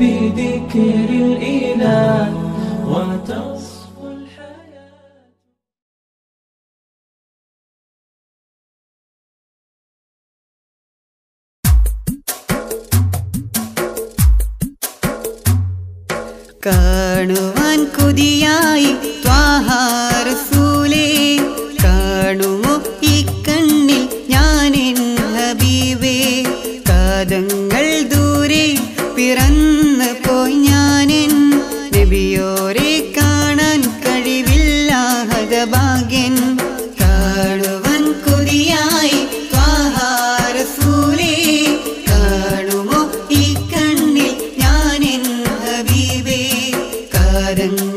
بذكر الإله وتصفو الحياة. കാണുവാൻ കൊതിയായി ത്വാഹാ താരങ്ങൾ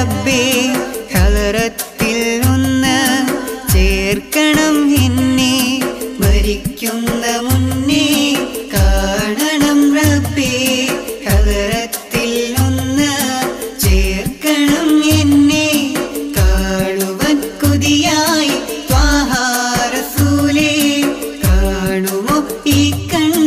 റബ്ബേ കളറത്തിൽ ഒന്ന് ചേർക്കണം എന്നെ. മരിക്കുന്ന മുന്നേ കാണണം റബ്ബേ കളറത്തിൽ ഒന്ന് ചേർക്കണം എന്നെ. കാണുവൻ കൊതിയായി ത്വാഹാരസൂലേ കാണുമോ ഈ കണ്ണ?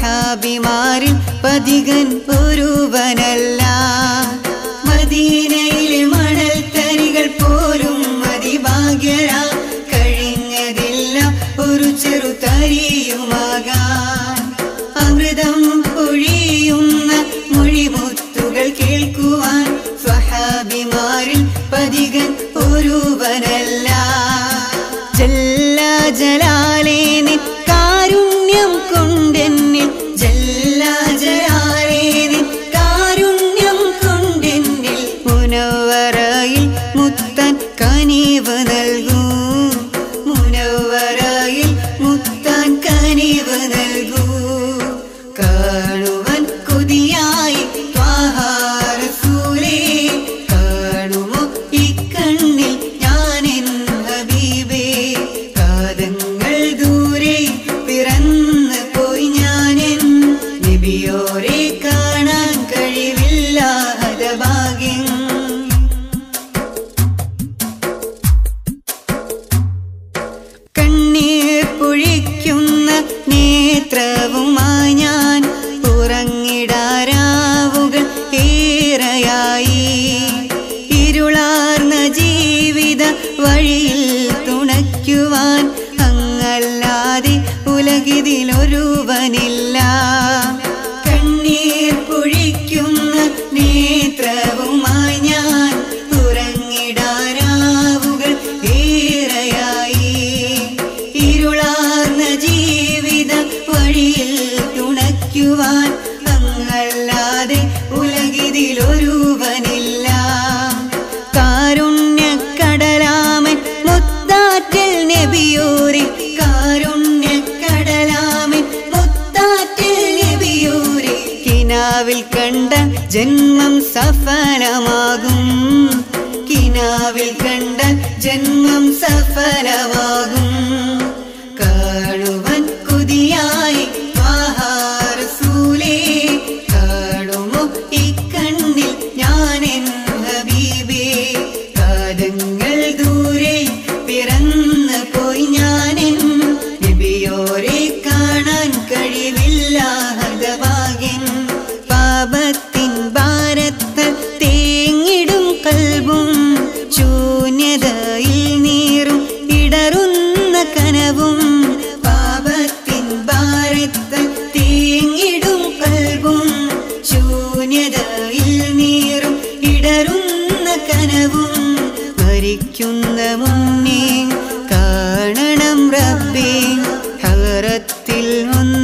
സഹാബിമാരിൽ പതികൻ ഒരുവനല്ല. മദീനയിലെ മണൽ തരികൾ പോലും മതിഭാഗ്യര. കഴിഞ്ഞതില്ല ഒരു ചെറുതരിയുമാകാൻ അമൃതം പൊഴിയുന്ന മൊഴിമുത്തുകൾ കേൾക്കുവാൻ സഹാബിമാരിൽ പതികൻ ഒരുവനല്ല. ജല്ല ജലാ നിറയ്ക്കുന്ന നേത്രവുമായി ഞാൻ ഉറങ്ങിടാരാവുക ഏറെയായി. ഇരുളാർന്ന ജീവിത വഴിയിൽ കിനാവിൽ കണ്ട ജന്മം സഫലമാകും. കിനാവിൽ കണ്ട ജന്മം സഫലമാകും. മരിക്കുന്ന മുന്നേ കാണണം റബ്ബേ ഹറത്തിൽ ഒന്ന്